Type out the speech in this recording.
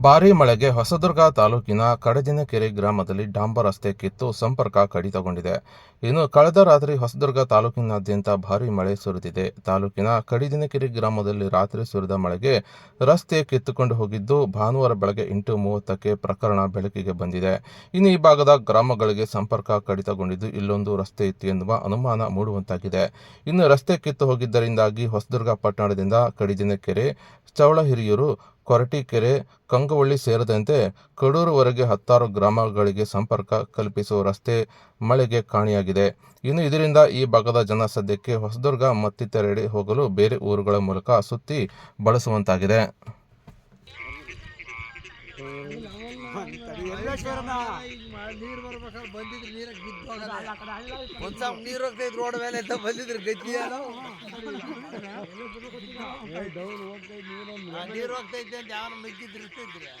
ಭಾರೀ ಮಳೆಗೆ ಹೊಸದುರ್ಗ ತಾಲೂಕಿನ ಕಡದಿನಕೆರೆ ಗ್ರಾಮದಲ್ಲಿ ಡಾಂಬರ್ ರಸ್ತೆ ಕಿತ್ತು ಸಂಪರ್ಕ ಕಡಿತಗೊಂಡಿದೆ. ಇನ್ನು ಕಳೆದ ರಾತ್ರಿ ಹೊಸದುರ್ಗ ತಾಲೂಕಿನಾದ್ಯಂತ ಭಾರೀ ಮಳೆ ಸುರಿದಿದೆ. ತಾಲೂಕಿನ ಕಡಿದಿನಕೆರೆ ಗ್ರಾಮದಲ್ಲಿ ರಾತ್ರಿ ಸುರಿದ ಮಳೆಗೆ ರಸ್ತೆ ಕಿತ್ತುಕೊಂಡು ಹೋಗಿದ್ದು ಭಾನುವಾರ ಬೆಳಗ್ಗೆ ಎಂಟು ಮೂವತ್ತಕ್ಕೆ ಪ್ರಕರಣ ಬೆಳಕಿಗೆ ಬಂದಿದೆ. ಇನ್ನು ಈ ಭಾಗದ ಗ್ರಾಮಗಳಿಗೆ ಸಂಪರ್ಕ ಕಡಿತಗೊಂಡಿದ್ದು ಇಲ್ಲೊಂದು ರಸ್ತೆ ಇತ್ತು ಎನ್ನುವ ಅನುಮಾನ ಮೂಡುವಂತಾಗಿದೆ. ಇನ್ನು ರಸ್ತೆ ಕಿತ್ತು ಹೋಗಿದ್ದರಿಂದಾಗಿ ಹೊಸದುರ್ಗ ಪಟ್ಟಣದಿಂದ ಕಡಿದಿನಕೆರೆ ಚೌಳಹಿರಿಯೂರು ಕೊರಟೀಕೆರೆ, ಕಂಗವಳ್ಳಿ ಸೇರಿದಂತೆ ಕಡೂರುವರೆಗೆ ಹತ್ತಾರು ಗ್ರಾಮಗಳಿಗೆ ಸಂಪರ್ಕ ಕಲ್ಪಿಸುವ ರಸ್ತೆ ಮಳೆಗೆ ಕಾಣಿಯಾಗಿದೆ. ಇನ್ನು ಇದರಿಂದ ಈ ಭಾಗದ ಜನ ಸದ್ಯಕ್ಕೆ ಹೊಸದುರ್ಗ ಮತ್ತಿತರೆಡೆ ಹೋಗಲು ಬೇರೆ ಊರುಗಳ ಮೂಲಕ ಸುತ್ತಿ ಬಳಸುವಂತಾಗಿದೆ. ನೀರು ಬರ್ಬೇಕಾದ್ರೆ ಬಂದಿದ್ರು ನೀರಾಗ ಬಿದ್ದು ಒಂದ್ ಸ್ವಲ್ಪ ನೀರು ಹೋಗ್ತಾ ಇದ್ರು ರೋಡ್ ಮೇಲೆ ಅಂತ ಬಂದಿದ್ರು ಗಜ್ಜಿ ನೀರು ಹೋಗ್ತಾ ಇದ್ದೆ ಅಂತ ಯಾವನ ಇರ್ತಿದ್ರೆ